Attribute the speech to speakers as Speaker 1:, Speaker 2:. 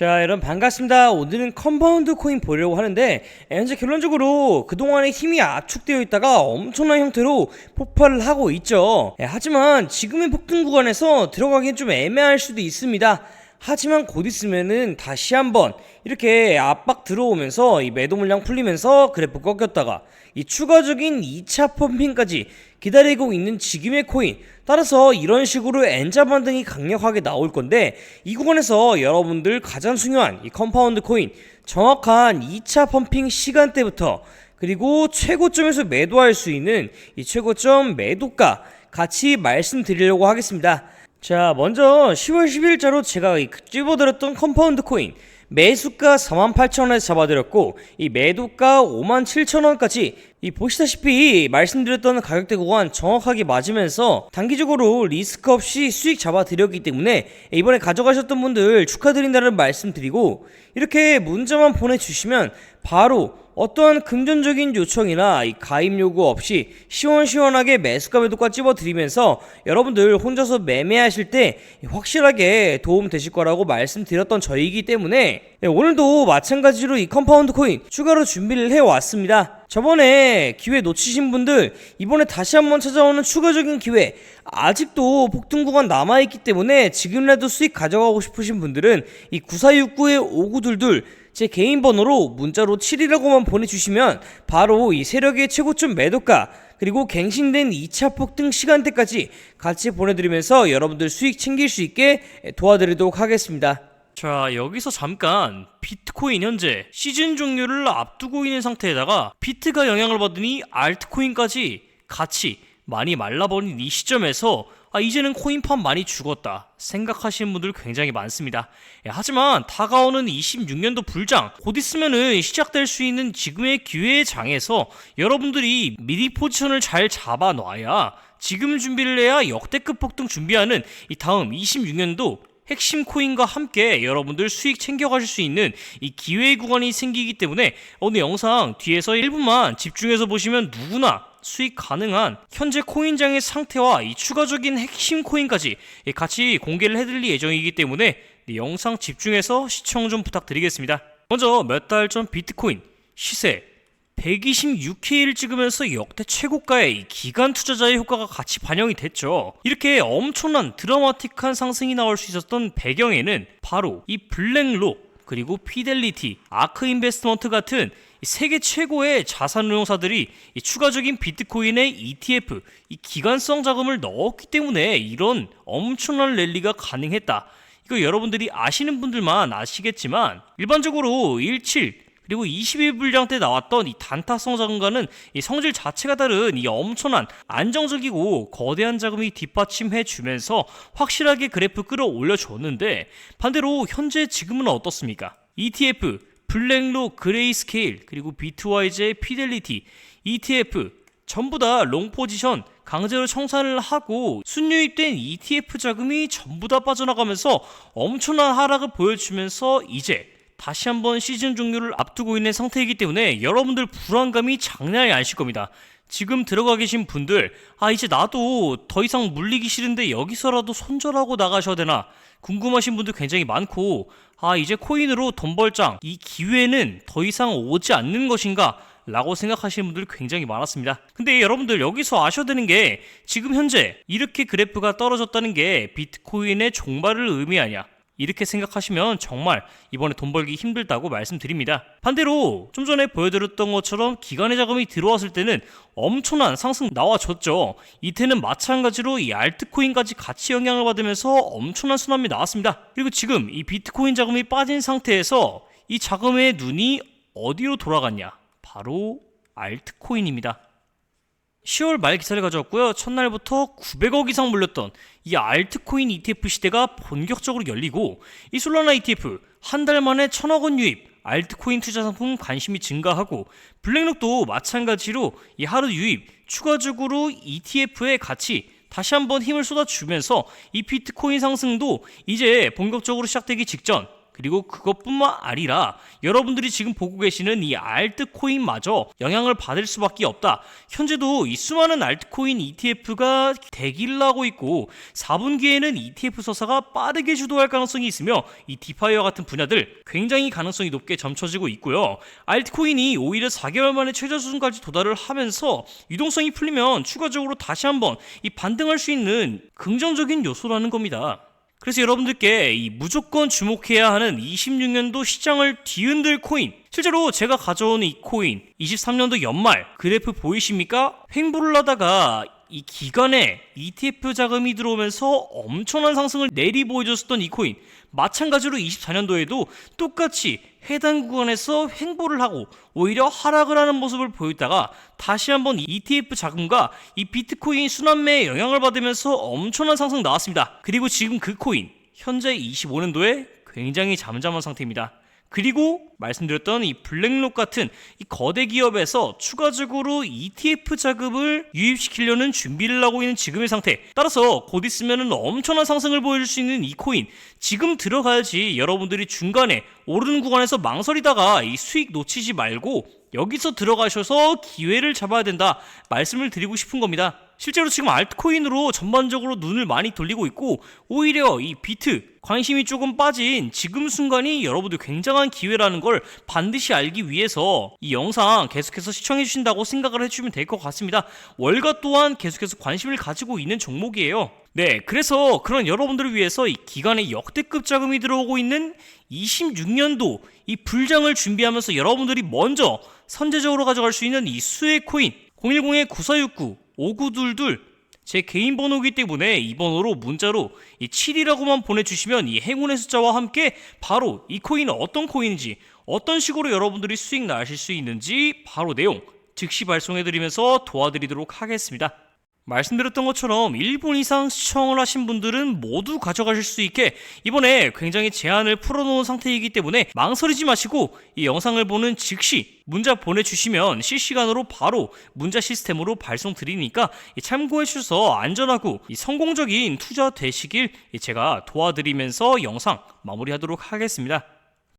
Speaker 1: 자, 여러분 반갑습니다. 오늘은 컴파운드 코인 보려고 하는데 현재 결론적으로 그동안에 힘이 압축되어 있다가 엄청난 형태로 폭발을 하고 있죠. 예, 하지만 지금의 폭등 구간에서 들어가기엔 좀 애매할 수도 있습니다. 하지만 곧 있으면은 다시 한번 이렇게 압박 들어오면서 이 매도 물량 풀리면서 그래프 꺾였다가 이 추가적인 2차 펌핑까지 기다리고 있는 지금의 코인 따라서 이런 식으로 N자 반등이 강력하게 나올 건데 이 구간에서 여러분들 가장 중요한 이 컴파운드 코인 정확한 2차 펌핑 시간대부터 그리고 최고점에서 매도할 수 있는 이 최고점 매도가 같이 말씀드리려고 하겠습니다. 자, 먼저 10월 10일자로 제가 이 집어들었던 컴파운드 코인 매수가 48,000원에서 잡아드렸고 이 매도가 57,000원까지 이 보시다시피 말씀드렸던 가격대 구간 정확하게 맞으면서 단기적으로 리스크 없이 수익 잡아드렸기 때문에 이번에 가져가셨던 분들 축하드린다는 말씀드리고 이렇게 문자만 보내주시면 바로 어떠한 금전적인 요청이나 이 가입 요구 없이 시원시원하게 매수가 매도가 찝어드리면서 여러분들 혼자서 매매하실 때 확실하게 도움 되실 거라고 말씀드렸던 저희이기 때문에 네, 오늘도 마찬가지로 이 컴파운드 코인 추가로 준비를 해왔습니다. 저번에 기회 놓치신 분들 이번에 다시 한번 찾아오는 추가적인 기회 아직도 폭등 구간 남아있기 때문에 지금이라도 수익 가져가고 싶으신 분들은 이 9469-5922 제 개인 번호로 문자로 7이라고만 보내주시면 바로 이 세력의 최고점 매도가 그리고 갱신된 2차 폭등 시간대까지 같이 보내드리면서 여러분들 수익 챙길 수 있게 도와드리도록 하겠습니다. 자 여기서 잠깐 비트코인 현재 시즌 종료를 앞두고 있는 상태에다가 비트가 영향을 받으니 알트코인까지 같이 많이 말라버린 이 시점에서 아 이제는 코인팜 많이 죽었다 생각하시는 분들 굉장히 많습니다. 예, 하지만 다가오는 26년도 불장 곧 있으면은 시작될 수 있는 지금의 기회의 장에서 여러분들이 미리 포지션을 잘 잡아 놔야 지금 준비를 해야 역대급 폭등 준비하는 이 다음 26년도 핵심 코인과 함께 여러분들 수익 챙겨가실 수 있는 이 기회의 구간이 생기기 때문에 오늘 영상 뒤에서 1분만 집중해서 보시면 누구나 수익 가능한 현재 코인장의 상태와 이 추가적인 핵심 코인까지 같이 공개를 해드릴 예정이기 때문에 이 영상 집중해서 시청 좀 부탁드리겠습니다. 먼저 몇 달 전 비트코인 시세 126K를 찍으면서 역대 최고가의 이 기간 투자자의 효과가 같이 반영이 됐죠. 이렇게 엄청난 드라마틱한 상승이 나올 수 있었던 배경에는 바로 이 블랙록 그리고 피델리티, 아크 인베스트먼트 같은 이 세계 최고의 자산 운용사들이 이 추가적인 비트코인의 ETF, 이 기간성 자금을 넣었기 때문에 이런 엄청난 랠리가 가능했다. 이거 여러분들이 아시는 분들만 아시겠지만 일반적으로 17 그리고 21불량 때 나왔던 이 단타성 자금과는 이 성질 자체가 다른 이 엄청난 안정적이고 거대한 자금이 뒷받침해 주면서 확실하게 그래프 끌어올려 줬는데 반대로 현재 지금은 어떻습니까? ETF, 블랙록, 그레이스케일, 그리고 비트와이즈의 피델리티, ETF 전부 다 롱 포지션 강제로 청산을 하고 순유입된 ETF 자금이 전부 다 빠져나가면서 엄청난 하락을 보여주면서 이제 다시 한번 시즌 종료를 앞두고 있는 상태이기 때문에 여러분들 불안감이 장난이 아니실 겁니다. 지금 들어가 계신 분들, 아, 이제 나도 더 이상 물리기 싫은데 여기서라도 손절하고 나가셔야 되나? 궁금하신 분들 굉장히 많고, 아, 이제 코인으로 돈 벌장, 이 기회는 더 이상 오지 않는 것인가? 라고 생각하시는 분들 굉장히 많았습니다. 근데 여러분들 여기서 아셔야 되는 게 지금 현재 이렇게 그래프가 떨어졌다는 게 비트코인의 종말을 의미하냐? 이렇게 생각하시면 정말 이번에 돈 벌기 힘들다고 말씀드립니다. 반대로 좀 전에 보여드렸던 것처럼 기간의 자금이 들어왔을 때는 엄청난 상승 나와줬죠. 이때는 마찬가지로 이 알트코인까지 같이 영향을 받으면서 엄청난 수남이 나왔습니다. 그리고 지금 이 비트코인 자금이 빠진 상태에서 이 자금의 눈이 어디로 돌아갔냐? 바로 알트코인입니다. 10월 말 기사를 가져왔고요. 첫날부터 900억 이상 물렸던 이 알트코인 ETF 시대가 본격적으로 열리고 이 솔라나 ETF 한 달 만에 천억 원 유입, 알트코인 투자 상품 관심이 증가하고 블랙록도 마찬가지로 이 하루 유입, 추가적으로 ETF에 같이 다시 한번 힘을 쏟아주면서 이 비트코인 상승도 이제 본격적으로 시작되기 직전 그리고 그것뿐만 아니라 여러분들이 지금 보고 계시는 이 알트코인마저 영향을 받을 수밖에 없다. 현재도 이 수많은 알트코인 ETF가 대기를 하고 있고 4분기에는 ETF 서사가 빠르게 주도할 가능성이 있으며 이 디파이와 같은 분야들 굉장히 가능성이 높게 점쳐지고 있고요. 알트코인이 오히려 4개월 만에 최저 수준까지 도달을 하면서 유동성이 풀리면 추가적으로 다시 한번 이 반등할 수 있는 긍정적인 요소라는 겁니다. 그래서 여러분들께 이 무조건 주목해야 하는 26년도 시장을 뒤흔들 코인 실제로 제가 가져온 이 코인 23년도 연말 그래프 보이십니까? 횡보를 하다가 이 기간에 ETF 자금이 들어오면서 엄청난 상승을 내리 보여줬었던 이 코인 마찬가지로 24년도에도 똑같이 해당 구간에서 횡보를 하고 오히려 하락을 하는 모습을 보였다가 다시 한번 ETF 자금과 이 비트코인 순환매에 영향을 받으면서 엄청난 상승 나왔습니다. 그리고 지금 그 코인 현재 25년도에 굉장히 잠잠한 상태입니다. 그리고 말씀드렸던 이 블랙록 같은 이 거대 기업에서 추가적으로 ETF 자금을 유입시키려는 준비를 하고 있는 지금의 상태. 따라서 곧 있으면 엄청난 상승을 보여줄 수 있는 이 코인 지금 들어가야지 여러분들이 중간에 오르는 구간에서 망설이다가 이 수익 놓치지 말고 여기서 들어가셔서 기회를 잡아야 된다 말씀을 드리고 싶은 겁니다. 실제로 지금 알트코인으로 전반적으로 눈을 많이 돌리고 있고 오히려 이 비트 관심이 조금 빠진 지금 순간이 여러분들 굉장한 기회라는 걸 반드시 알기 위해서 이 영상 계속해서 시청해 주신다고 생각을 해주시면 될 것 같습니다. 월가 또한 계속해서 관심을 가지고 있는 종목이에요. 네, 그래서 그런 여러분들을 위해서 이 기간에 역대급 자금이 들어오고 있는 26년도 이 불장을 준비하면서 여러분들이 먼저 선제적으로 가져갈 수 있는 이 수혜 코인 010-9469-5922 제 개인 번호이기 때문에 이 번호로 문자로 이 7이라고만 보내주시면 이 행운의 숫자와 함께 바로 이 코인은 어떤 코인인지 어떤 식으로 여러분들이 수익 나실 수 있는지 바로 내용 즉시 발송해드리면서 도와드리도록 하겠습니다. 말씀드렸던 것처럼 1분 이상 시청을 하신 분들은 모두 가져가실 수 있게 이번에 굉장히 제한을 풀어놓은 상태이기 때문에 망설이지 마시고 이 영상을 보는 즉시 문자 보내주시면 실시간으로 바로 문자 시스템으로 발송 드리니까 참고해 주셔서 안전하고 이 성공적인 투자 되시길 제가 도와드리면서 영상 마무리하도록 하겠습니다.